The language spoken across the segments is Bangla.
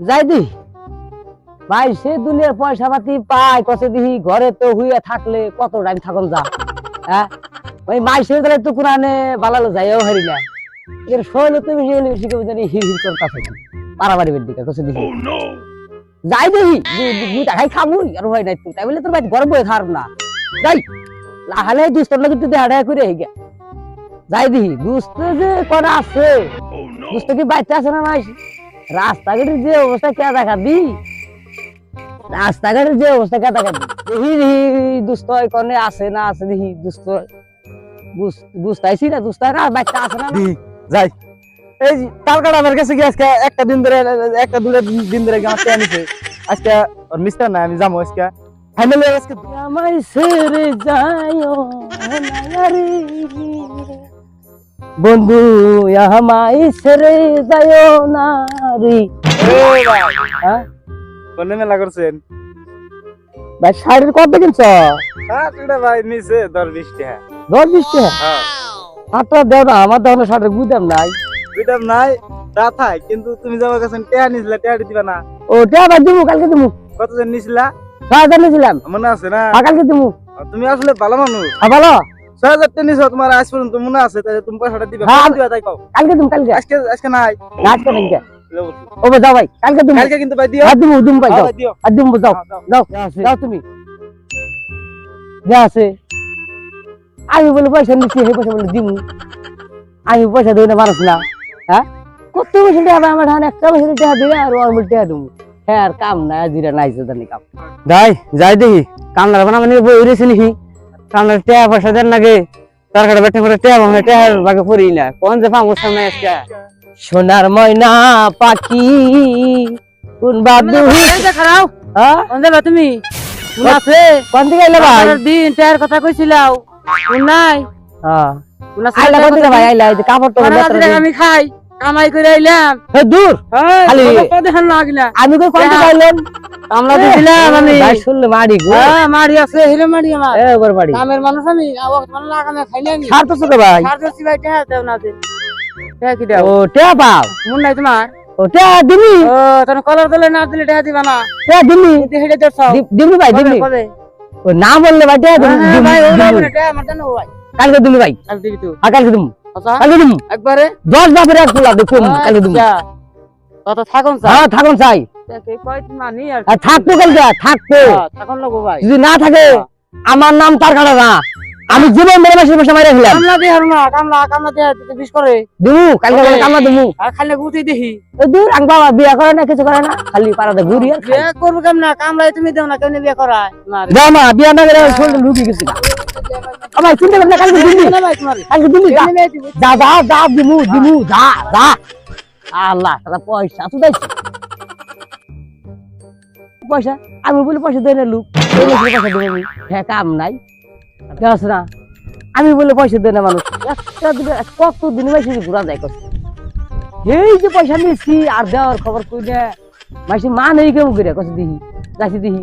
যাই দি ভাই সে দুনিয়ার পয়সা পাতি পায় কসে দিহি ঘরে তো হুইয়া থাকলে কত টাইম থাকুন যা। হ্যাঁ? ওই মাইসের দ্বারা তো কোরআনে বালালো যাইও হারি না। এর শৈল তো বেশি হলে বেশি কেউ জানি হির হির করতে থাকে পারাবাড়ির দিকে কসে দিহি। যাই দেখি দুই টাকাই খাবুই আর হয় নাই তুই তাই বলে তোর ভাই ঘরে বয়ে খার না। যাই লাহালে দুস্তর লাগে তুই দেহাড়া করে হিগে যাই দিহি দুস্ত যে করা আছে দুস্ত কি বাইতে আছে না নাই? রাস্তাঘাটের যে অবস্থা কে দেখা দি রাস্তাঘাটের যে অবস্থা কে দেখা দি দেখি দেখি দুস্থ কনে আছে না আছে দেখি দুস্থ বুঝতাইছি না দুস্থ না বাচ্চা আছে না দি যাই এই যে কালকাটা আমার কাছে কি আজকে একটা দিন ধরে একটা দুটা দিন ধরে আমার টেয়া নিছে আজকে ওর মিস্টার না আমি যাব আজকে ফাইনালি আজকে আমায় ছেড়ে যাইও না রে বন্ধু আমায় ছেড়ে যাইও না রে। ভাই। হ্যাঁ? কোনে মেলা করছেন? ভাই শাড়ির কত কিনছ? কাটটা ভাই নিছে দশ বিশ টাকা দশ বিশ টাকা হ্যাঁ। হাতটা দেও না আমার দোকানে শাড়ির বুঝতাম নাই। দুইটার নাই তা কিন্তু তুমি যাবার কাছে টেয়া নিছিলা টেয়া দিবা না। ও টিয়া ভাই দিমু কালকে দিমু। কত জন নিছিলা? ছয় হাজার নিয়েছিলাম মনে আছে না? কালকে দিমু। তুমি আসলে ভালো মানুষ। ভালো? ছয় হাজার টাকা নিছো তোমার আজ পর্যন্ত মনে আছে তাহলে তুমি পয়সাটা দিবে। হ্যাঁ, কত দিবা তাই কও কালকে দিমু কালকে। আজকে আজকে নাই। নাচ করেন ও যাও ভাই কালকে দিমু কালকে কিন্তু ভাই দিও। হ্যাঁ দিমু দিমু ভাই হ্যাঁ, যাও। আর দিমু যাও। হ্যাঁ, যাও। যাও যাও তুমি। যা আছে। আমি বলে পয়সা নিচ্ছি সেই পয়সা বলে দিমু। আমি পয়সা দেই না মানুষ না। হ্যাঁ? কত পয়সা দেবে আমার? ধান একটা পয়সা টাকা দিবে আর ওর বলে টাকা দেবো হ্যাঁ আর কাম না জিরা নাই জানি কাম। যাই যাই দেখি। কামলার বানা মানে বই উড়েছে নাকি? কামলার টেয়া পয়সা দেন নাকি? তার কাছে বেটে করে টেয়া ভাঙে বাগে পড়ি না। কোন যে ফাঙ্গুর সামনে আজকে? সোনার ময়না পাখি কোন বাদু খারাও। হ্যাঁ কোন যাবে তুমি? কোন আছে? কোন দিকে আইলে ভাই? দিন টেয়ার কথা কইছিলাও। কোন নাই? হ্যাঁ আইলা কোন ভাই? আইলা কাপড় তো আমি খাই। কামাই করে আইলাম। দূর। খালি- দেখান লাগিলা? আমি কই দিকে আইলেন কামলা দিছিলাম আমি। ভাই শুনলে মারি গো। হ্যাঁ মারি আছে হিলে মারি আমার। এ ওর বাড়ি কামের মানুষ আমি আবার মানে লাগানো খাইলে আমি। ছাড় তো ছোট ভাই? সার দিচ্ছি ভাই দেও না কি দেও? ও পাও। মন নাই তোমার? দিবি ও কলার দিলে না দিলে দিবা না। কিন্তু হেডে দেড় দি- দিবি ভাই কবে ও না বললে ভাই দিবি হ্যাঁ, ভাই ও না আমার জানো ভাই। কালকে দিবি ভাই। দিবি কালকে দিবি আচ্ছা কালকে দিবি একবারে? দশ বাপের এক ফুলা দেখুন কালকে দিবি। তত থাকুন হ্যাঁ থাকুন চাই। কে কয় আর আর থাকতো কালকে থাকতো থাকুন লোক ভাই। যদি না থাকে আমার নাম তার কাটা না। আমি জীবন মেরে মাসের পয়সা মাইরা খেলাম কামলা দিয়ে হারু না কামলা কামলা দিয়ে দিতে বিশ করে। দিমু কালকে বলে কামলা দিমু। আর খালি গুতি দেখি ওই দূর আং বাবা বিয়া করে না কিছু করে না খালি পাড়াতে ঘুরি আর কেমন? তুমি দেও না কেমনি বিয়ে করায়? না বিয়া না করে লুকি আমার চিন্তা না কালকে দিবি কালকে দিবি। যা? যা যা দিমু দিমু যা যা। আল্লাহ তারা পয়সা তো দেয় পয়সা আমি বলি পয়সা দেয় না লোক। পয়সা দেবে হ্যাঁ কাম নাই। দেওয়াস না আমি বলে পয়সা দেয় না মানুষ। একটা দিনে কত দিন মাসে ঘুরা যায় কত এই যে পয়সা নিয়েছি আর দেওয়ার খবর কই না মাসি মা নেই কেমন করে কত দিহি যাচ্ছি দিহি।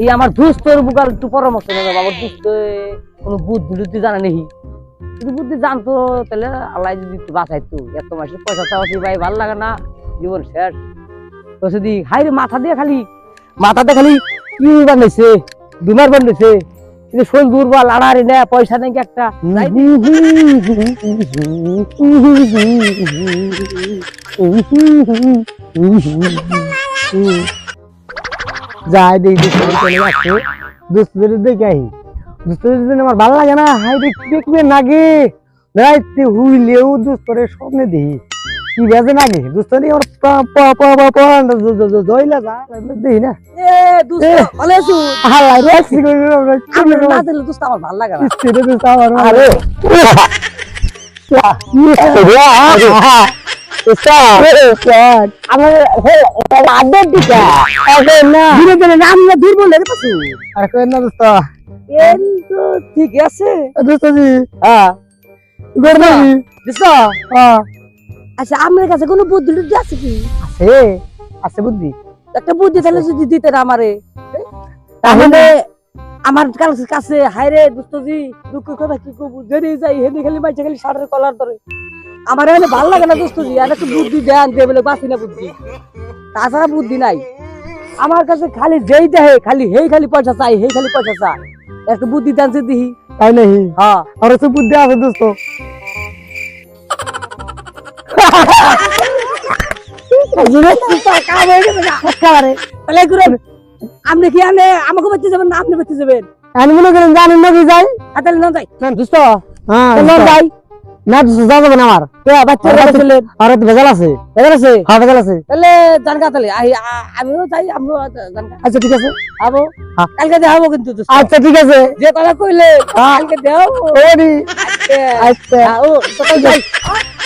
এই আমার দুস্তর বুকার একটু পরামর্শ নেবে আমার দুস্ত কোনো বুদ্ধি টুদ্ধি জানা নেই যদি বুদ্ধি জানতো তাহলে আল্লাহ যদি একটু বাঁচাইতো এত মাসে পয়সা চাওয়া ভাই ভালো লাগে না জীবন শেষ তো যদি হাই মাথা দিয়ে খালি মাথাতে খালি কি বানাইছে বিমার বানাইছে কিন্তু শরীর দুর্বল আড়াড়ি না পয়সা নাকি একটা যাই দেখি চলে যাচ্ছে। দুস্তদের দেখে আহি দুস্তদের জন্য আমার ভালো লাগে না। হাই দেখবে নাগে রাইতে হুইলেও দুস্তরের স্বপ্নে দেখি। কি বেজে নাগে দুস্তরি আমার পা পা পা পা পা জইলা যা দেখি না। এ দুষ্ট ভালো আছো? হাল্লা রে আমি না দিলে দুষ্ট আমার ভালো লাগে না। ছেড়ে দিতে আমার আরে ঠিক আছে হ্যাঁ হ্যাঁ আচ্ছা আমার কাছে কোনো বুদ্ধি টুদ্ধি আছে কি আছে আছে বুদ্ধি একটা বুদ্ধি তাহলে যদি না আমারে তাহলে আমার কাছে হায়রে দুষ্টজি দুঃখ কথা কি কব যদি যাই হেদি খালি বাইচে খালি সারের কলার ধরে আমার এখানে ভালো লাগে না দোস্ত জি আর একটু বুদ্ধি দেন যে বলে বাসি না বুদ্ধি। তাছাড়া বুদ্ধি নাই। আমার কাছে খালি যেই দেহে খালি হেই খালি পয়সা চাই হেই খালি পয়সা চাই। একটু বুদ্ধি দেন সে দিহি তাই নাকি? হ্যাঁ। আর তো বুদ্ধি আছে দোস্ত? আপনি কি আনে আমাকে বাচ্চা যাবেন না আপনি বাচ্চা যাবেন? আমি মনে করেন জানেন নাকি যাই। তাহলে না যাই। না দোস্ত। হ্যাঁ যাই। না যা যাবে না আমার। আর ভেজাল আছে। ভেজাল আছে? হ্যাঁ ভেজাল আছে। তাহলে জানকা তাহলে। আমিও যাই আমিও আচ্ছা ঠিক আছে। আবো? হ্যাঁ। কালকে দেখাবো কিন্তু আচ্ছা ঠিক আছে। যে কথা কইলে কালকে দেখাবো ওরি আচ্ছা। হ্যাঁ, ও তো যাই।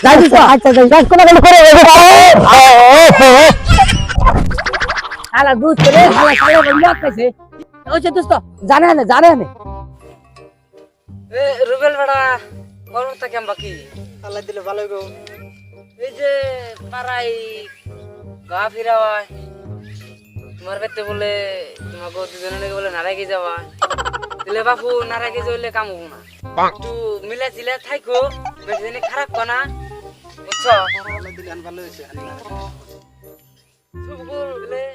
যাই আচ্ছা যাই। কাজ কোনা গেল করে হালা দুধ করে হালা খালে বন্ধ খাইছে ওই যে দোস্ত জানে না জানে না। এ রুবেল বেড়া। করতা কেম বাকি আল্লাহ দিলে ভালো গো এই যে পাড়াই গা ফিরাওয়ায় তোমার বেতে বলে তোমার গো দুজনে বলে নারাগি যাওয়া। দিলে বাপু নারাগি যাইলে কাম হব না। একটু মিলে জিলে থাইকো বেশি দিন খারাপ কনা বুঝছ? ভালো হয়েছে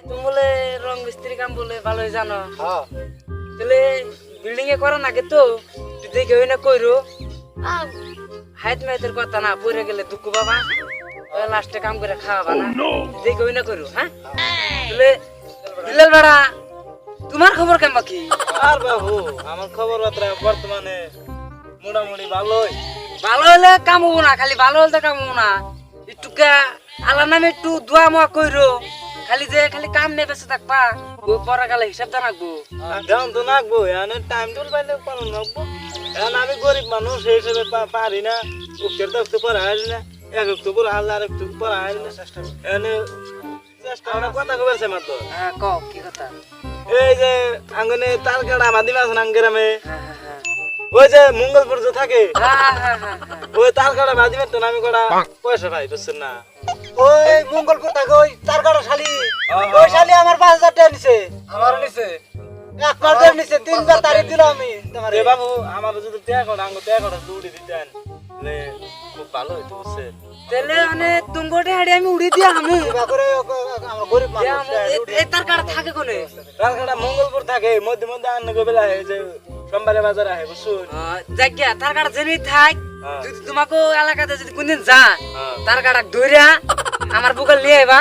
তুমি বলে রং মিস্ত্রি কাম বলে ভালোই জানো তাহলে বিল্ডিং এ করা নাকি তো দেখে না কইরো। হাইত মাইতের কথা না পড়ে গেলে দুঃখ বাবা লাস্টে কাম করে খাওয়াবা না। দেখে হই না কইরো হ্যাঁ? তাহলে বিলাল বেড়া তোমার খবর কেমন বাকি? আর বাবু আমার খবর বার্তা বর্তমানে মোটামুটি ভালোই ভালো হলে কাম হব না খালি ভালো হলে কাম হব না। একটুকা আল্লাহ নামে একটু দোয়া মোয়া কইরো। খালি যে খালি কাম নেই বেঁচে থাকবা ওই পরাকালে হিসাব জানাকবো দেন তো নাকবো টাইম টুল পাইলে পালন রাখব এখন আমি গরিব মানুষ সেই হিসেবে পারি না। উক্তের তো একটু পড়া হারি না এক একটু পড়া হারলে আর একটু পড়া হারি না। এখানে চেষ্টা কথা কবেছে মাত্র হ্যাঁ কও কি কথা? এই যে আঙ্গনে তার কাটা মাদি মাছ নাঙ্গেরামে হ্যাঁ হ্যাঁ হ্যাঁ। ওই যে মঙ্গলপুর যে থাকে। হ্যাঁ হ্যাঁ হ্যাঁ হ্যাঁ ওই তার কাটা আমি কটা পয়সা বুঝছেন না? ওই মঙ্গলপুর থাকে ওই তার কাটা শালি। ওই শালি আমার পাঁচ হাজার টাকা নিছে। আমার নিছে। এক মাস নিছে তিনবার তারিখ দিল আমি তোমার। বাবু আমার যদি টাকা কটা আঙ্গ টাকা কটা উড়ি দিতেন তাহলে খুব ভালো হইতো বুঝছেন তাহলে মানে তুঙ্গটে হাড়ি আমি উড়ি দিয়া আমি। করে আমরা গরিব দিয়া এ- এ তার কাটা থাকে কোনে? তার কাটা মঙ্গলপুর থাকে মধ্যে মধ্যে আন্ন গোবেলা হয় যে সোমবারে বাজার আহে বুঝছুন জায়গা তার কাটা জেনে থাক হ্যাঁ। যদি তোমাকে এলাকাতে যদি কোনদিন যা হ্যাঁ। তার কাটা ধরিয়া আমার বুকাল নিয়ে আইবা।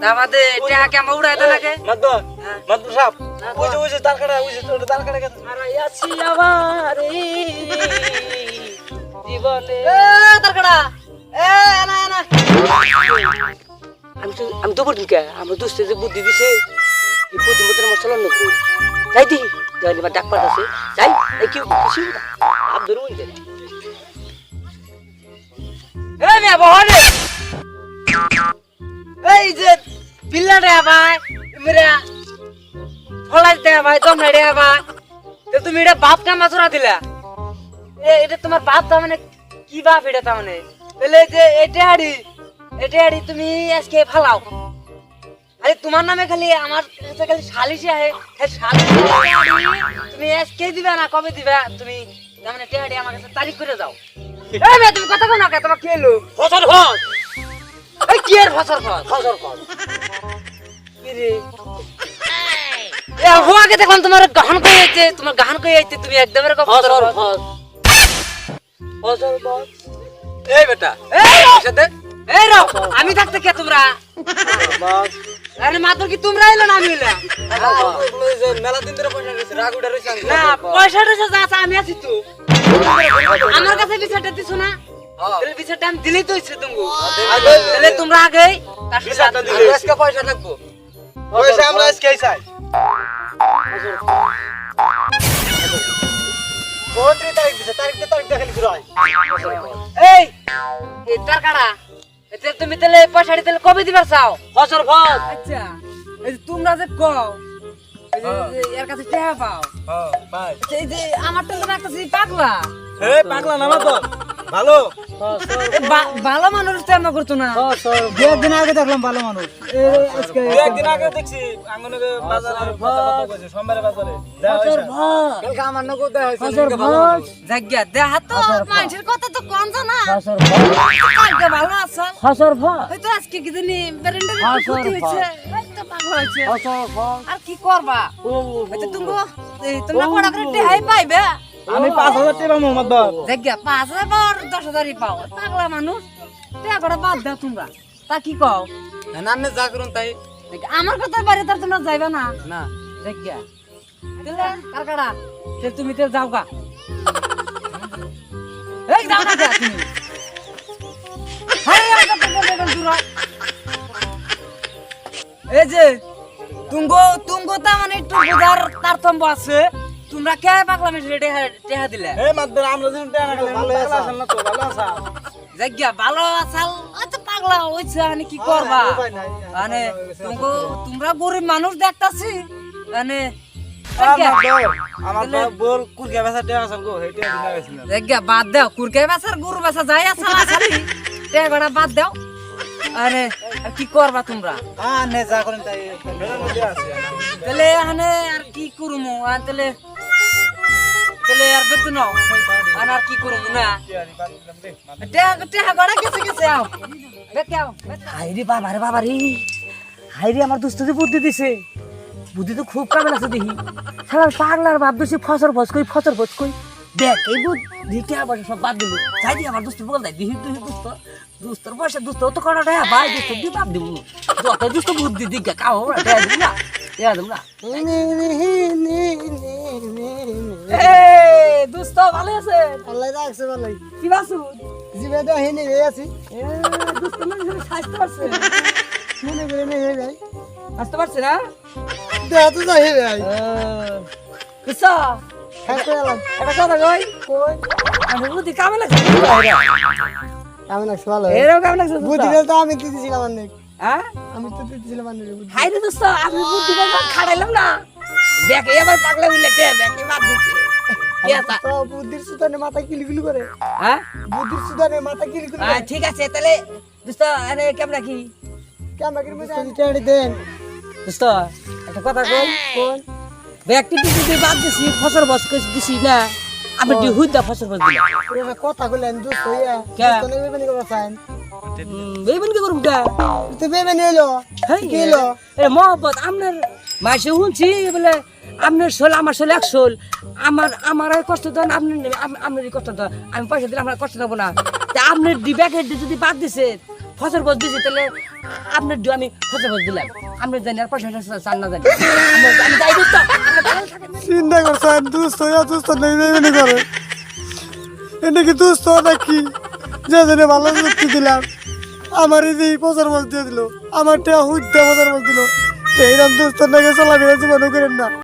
তা বাদে টেহা কে আমার উড়াইতে লাগে? মাদ্দ মাদ্দ সাপ। ওই যে ওই যে তার কাটা ওই যে তোর তার কাটা গেছে হারাইয়াছি আমার এই জীবনে। তার কাটা। এ না না আমি তো আমি তো বলছি কে আমার দোস্তে যে বুদ্ধি দিছে এই বুদ্ধি মতো আমার চলন লাগবো যাই দেখি যাই এবার ডাক পাঠাছে। যাই এই কি খুশি আপ ধরু বলতে এই বহনে। এই যে বিল্লা রে ভাই মেরা ফলাই দে ভাই দম রে ভাই তো তুমি এটা বাপ কামা চোরা দিলা? এ এটা তোমার বাপ তার মানে কি বাপ এটা তার মানে? এই যে এটা হাড়ি এটা হাড়ি তুমি আজকে ফালাও। আরে তোমার নামে খালি আমার কাছে খালি সালিশি আহে। সালিশি তুমি আজকে দিবা না কবে দিবা? তুমি তার মানে টেহাড়ি আমার কাছে তারিখ করে যাও এই মেয়ে তুমি কথা কো না কে? তোমার কি এলো ফসর ফস এর ফসর ফস ফসর হোয়াকে দেখলাম তোমার গাহন কই আইছে তোমার গাহন কই আইছে তুমি একদম এরকম ফসর ফস ফসর ফস এই বেটা এই সাথে। এই আমি থাকতে কে তোমরা? আরে মাত্র কি তোমরা এলো না আমি এলাম মেলা দিন ধরে পয়সা রাগ উঠে রয়েছে না পয়সা টয়সা যা আমি আছি তো। আমার কাছে বিচারটা দিছো না? তাহলে দিলেই তো ইচ্ছে তুমি তাহলে তোমরা আগে। আজকে পয়সা লাগবো। পয়সা আমরা আজকে চাই। পঁয়ত্রিশ তারিখ দিছে তারিখ দিয়ে তারিখ দেখালি ঘুরাই এই এই তার কাটা তুমি তাহলে পয়সাটি তাহলে কবে দিবার চাও? ফসর ফস আচ্ছা তোমরা যে কও এই যে- যে এর কাছে টাকা পাও। হ্যাঁ এই যে আমার তো রাখতেছি পাগলা। পাগলা তো। ভালো। ভালো মানুষ তো এমন করতো না। দু একদিন আগে দেখলাম ভালো মানুষ। এই আজকে একদিন আগে দেখছি আঙ্গনকে বাজারে সোমবারে বাজারে। কালকে আমার নগদ দেখাইছে ফসর ফস জায়গা দেহা তো মানুষের কথা তো কম জানা? কালকে ভালো আসাল ফসর ফস হয়তো আজকে কি জানি বেরেন্ডার ক্ষতি হয়েছে। হয়তো পাগল হয়েছে। ফসর ফস আর কি করবা? তুমি তোমরা কড়া করে টেহাই পাইবে। আমি পাঁচ হাজার টাকা মোহাম্মদ বাপ। জায়গা পাঁচ হাজার আর দশ হাজারই পাও। পাগলা মানুষ টেহা করে বাদ দাও তোমরা। তা কি কও? নামে যা করুন তাই। আমার কথা বাড়ি তার তোমরা যাইবা না। না। তেলে কারকাড়া তে তুমি তো যাও গা। এই যাও না তুমি। হাই আমার কথা বলবেন দূর এই যে তুঙ্গো তুঙ্গো তা মানে একটু বোঝার তারতম্য আছে। তোমরা কে পাগলামি টেহা টেহা দিলে? এই মাত্র আমরা যেন টাকা না ভালো আছে? না তো ভালো আছে? জায়গা ভালো আসাল তো পাগলা হইছে মানে কি করবা? মানে তুমগো তোমরা গরিব মানুষ দেখতাছি মানে আমার বল কুরকে বেচা টাকা আছে গো হেটে দিনা গেছিল জায়গা বাদ দাও কুরকে বেচার গরু বেচা যাই টেগড়া বাদ দাও। আরে কি করবা তোমরা? হ্যাঁ নে যা করুন তাই। আছে তাহলে আর কি করুমু? তাহলে তাহলে আর বেতন আর আর কি করুমু না? টেহা টেহা গড়া গেছে গেছে আও। বেকে আও হাইরে বাবা রে বাবা রে। হাইরে আমার দুস্থ বুদ্ধি দিছে। বুদ্ধি তো খুব কামে লাগছে দেখি। সারা পাগলার বাপ দিছে ফসর ফস কই ফসর ফস কই। দেখ এই বুদ্ধি কে আবার সব বাদ দিল। যাই দি আমার দুস্থ বল দেয় দিহি তুই দুস্থ দুস্তর বসে দুস্থ তো করা রে? ভাই দুস্থ দি বাপ দিব? যত দুস্থ বুদ্ধি দিক কাও ওরা দেয়া দিব না দেয়া দিব না। ভালো আছে? আল্লাহ রাখছে ভালোই কি বাসু? জিবে তো হেনে হয়ে আছি। এ দুস্থ স্বাস্থ্য আছে মনে করে নে হয়ে যায় আসতে পারছে না? দেয়া তো যাই যায় বুঝছ করে এলাম এটা কথা কই? কই? আমি বুদ্ধি কামে লাগছে ভালো। লাগছে তো আমি দিতেছিলাম অনেক। হ্যাঁ আমি তো দিতেছিলাম অনেক হাই রে দোস্ত আমি বুদ্ধি করে খাড়াইলাম না। দেখে এবার পাগলা বুঝলে কে দেখে বাদ দিচ্ছে বুদ্ধির সুতানে মাথা কিলকিলি করে? হ্যাঁ? বুদ্ধির সুতানে মাথা কিলকিলি আহ, ঠিক আছে তাহলে দোস্ত আরে কেমন কি? ক্যামেরার মধ্যে আমি টেড়ে দেন। দোস্ত একটা কথা কই? কোন ব্যক্তি যদি বাদ দিছি ফসল বস করে দিছি না। আমি দি হুইদা ফসল বস দিলাম। এটা কথা কইলেন দুষ্ট হইয়া কে? দুষ্ট নেই বেনি করবা চাইন কি করুম টা তুই বেবে নিলো হেই কি হলো? এ মহব্বত আপনার মাসে শুনছি বলে আপনার শোল আমার শোল এক শোল। আমার আমার আর কষ্ট দেন আপনি নেবেন, আপ- আপনার কষ্ট দেন। আমি পয়সা দিলে আমার কষ্ট দেবো না। তা আপনার ডিব্যাকে যদি বাদ দিছে ফসল বস দিছে তাহলে আপনার দু আমি ফসল বস দিলাম। আপনি জানি আর পয়সা চান না জানি। চিন্তা দুষ্ট হইয়া দুষ্ট নেই বেনি করে। এটা কি দুষ্ট নাকি? যে জনে ভালো যুক্তি দিলাম আমার এই যে প্রচার বল দিয়ে দিল আমার টেয়া হুইতে প্রচার বল দিল। এইরকম দুষ্ট নাকি চলাফেরা জীবনও করেন না।